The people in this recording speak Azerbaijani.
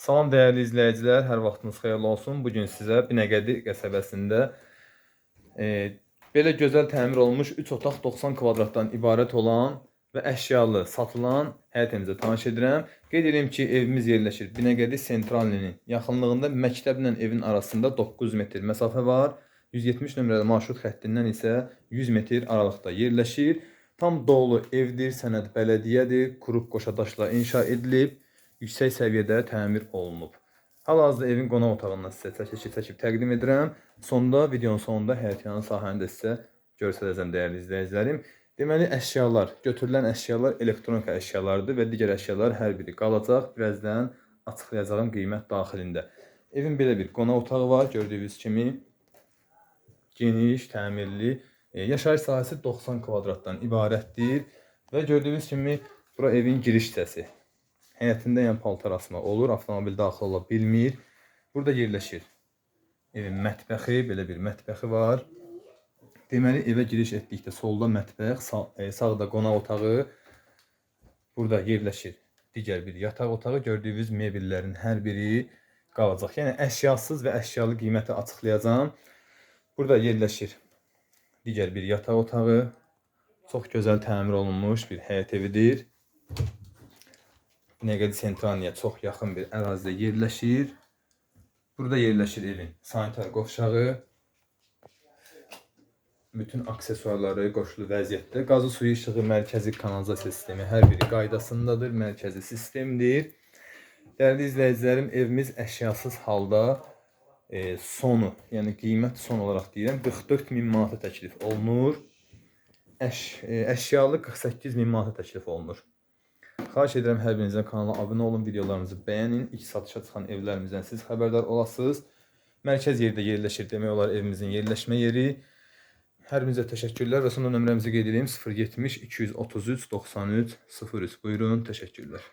Salam dəyərli izləyicilər, hər vaxtınız xeyirli olsun. Bu gün sizə Binəqədi qəsəbəsində e, belə gözəl təmir olunmuş 3 otaq 90 kvadratdan ibarət olan və əşyalı satılan həyət evimizə tanış edirəm. Qeyd edirəm ki, evimiz yerləşir Binəqədi Sentralinin yaxınlığında məktəblə evin arasında 9 metr məsafə var. 170 nömrəli marşrut xəttindən isə 100 metr aralıqda yerləşir. Tam dolu evdir, sənəd bələdiyyədir, qrup qoşadaşla inşa edilib, yüksək səviyyədə təmir olunub. Hal-hazırda evin qonaq otağından sizə çəkib çəkib təqdim edirəm. Sonda videonun sonunda həyətyanı sahəni də sizə göstərəcəm dəyərli izləyicilərim. Deməli əşyalar, götürülən əşyalar elektronika əşyalardır və digər əşyalar hər biri qalacaq. Birazdan açıqlayacağım qiymət daxilində. Evin belə bir qonaq otağı var, gördüyünüz kimi geniş, təmirli. E, yaşayış sahəsi 90 kvadratdan ibarətdir və gördüyünüz kimi bura evin giriş hissəsi. Həyətində yəni paltar asma olur, avtomobil daxil ola bilmir. Burada yerləşir. Evin mətbəxi, belə bir mətbəxi var. Deməli evə giriş etdikdə solda mətbəx, sağ, e, sağda qonaq otağı. Burada yerləşir digər bir yataq otağı. Gördüyünüz mebellərin hər biri qalacaq. Yəni əşyasız və əşyalı qiyməti açıqlayacağam. Burada yerləşir digər bir yataq otağı. Çox gözəl təmir olunmuş bir həyət evidir. Binəqədi Sentralniyə çox yaxın bir ərazidə yerləşir. Burada yerləşir evin sanitar qovşağı. Bütün aksesuarları qoşulu vəziyyətdə. Qazı suyu işığı, mərkəzi kanalizasiya sistemi hər biri qaydasındadır. Mərkəzi sistemdir. Dəyərli izləyicilərim, evimiz əşyasız halda e, sonu, yəni qiymət son olaraq deyirəm, 44 min manata təklif olunur. Əş, e, əşyalı 48 min manata təklif olunur. Xahiş edirəm hər birinizdən kanala abunə olun, videolarımızı bəyənin. İlk satışa çıxan evlərimizdən siz xəbərdar olasınız. Mərkəz yerdə yerləşir demək olar evimizin yerləşmə yeri. Hər birinizə təşəkkürlər və sonra nömrəmizi qeyd edeyim 070 233 93 03. Buyurun, təşəkkürlər.